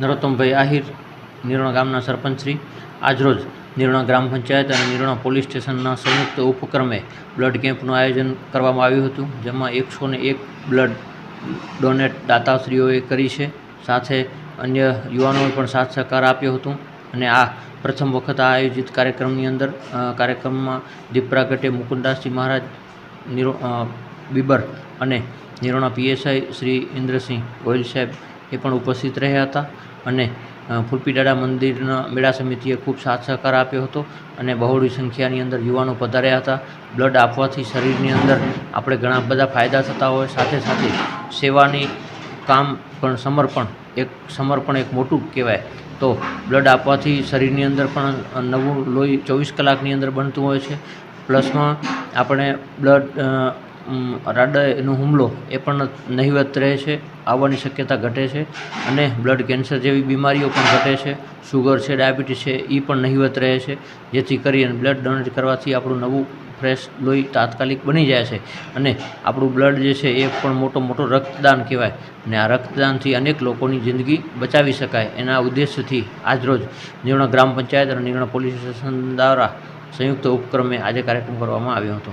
નરોત્તમભાઈ આહિર નિરોણા ગામના સરપંચશ્રી આજરોજ નિરોણા ગ્રામ પંચાયત અને નિરોણા પોલીસ સ્ટેશનના સંયુક્ત ઉપક્રમે બ્લડ કેમ્પનું આયોજન કરવામાં આવ્યું હતું, જેમાં એકસો એક બ્લડ ડોનેટ દાતાશ્રીઓએ કરી છે. સાથે અન્ય યુવાનોએ પણ સાથ સહકાર આપ્યો હતો અને આ પ્રથમ વખત આ આયોજિત કાર્યક્રમની અંદર કાર્યક્રમમાં દીપ પ્રાગટ્ય મુકુંદાસજી મહારાજ, નિરો બીબર અને નિરોણા પીએસઆઈ શ્રી ઇન્દ્રસિંહ ગોયલ સાહેબ એ પણ ઉપસ્થિત રહ્યા હતા અને ફૂલપીડાડા મંદિરના મેળા સમિતિએ ખૂબ સાથ સહકાર આપ્યો હતો અને બહોળી સંખ્યાની અંદર યુવાનો પધાર્યા હતા. બ્લડ આપવાથી શરીરની અંદર આપણે ઘણા બધા ફાયદા થતા હોય, સાથે સાથે સેવાની કામ પણ સમર્પણ, એક સમર્પણ એક મોટું કહેવાય. તો બ્લડ આપવાથી શરીરની અંદર પણ નવું લોહી ચોવીસ કલાકની અંદર બનતું હોય છે. પ્લસમાં આપણે બ્લડ હૃદયનો હુમલો એ પણ નહિવત રહે છે, આવવાની શક્યતા ઘટે છે અને બ્લડ કેન્સર જેવી બીમારીઓ પણ ઘટે છે શુગર છે, ડાયાબિટીસ છે એ પણ નહિવત રહે છે, જેથી કરીને બ્લડ ડોનેટ કરવાથી આપણું નવું ફ્રેશ લોહી તાત્કાલિક બની જાય છે અને આપણું બ્લડ જે છે એ પણ મોટો મોટો રક્તદાન કહેવાય અને આ રક્તદાનથી અનેક લોકોની જિંદગી બચાવી શકાય એના ઉદ્દેશ્યથી આજરોજ નિર્ણા ગ્રામ પંચાયત અને નિર્ણા પોલીસ સ્ટેશન દ્વારા સંયુક્ત ઉપક્રમે આજે કાર્યક્રમ કરવામાં આવ્યો હતો.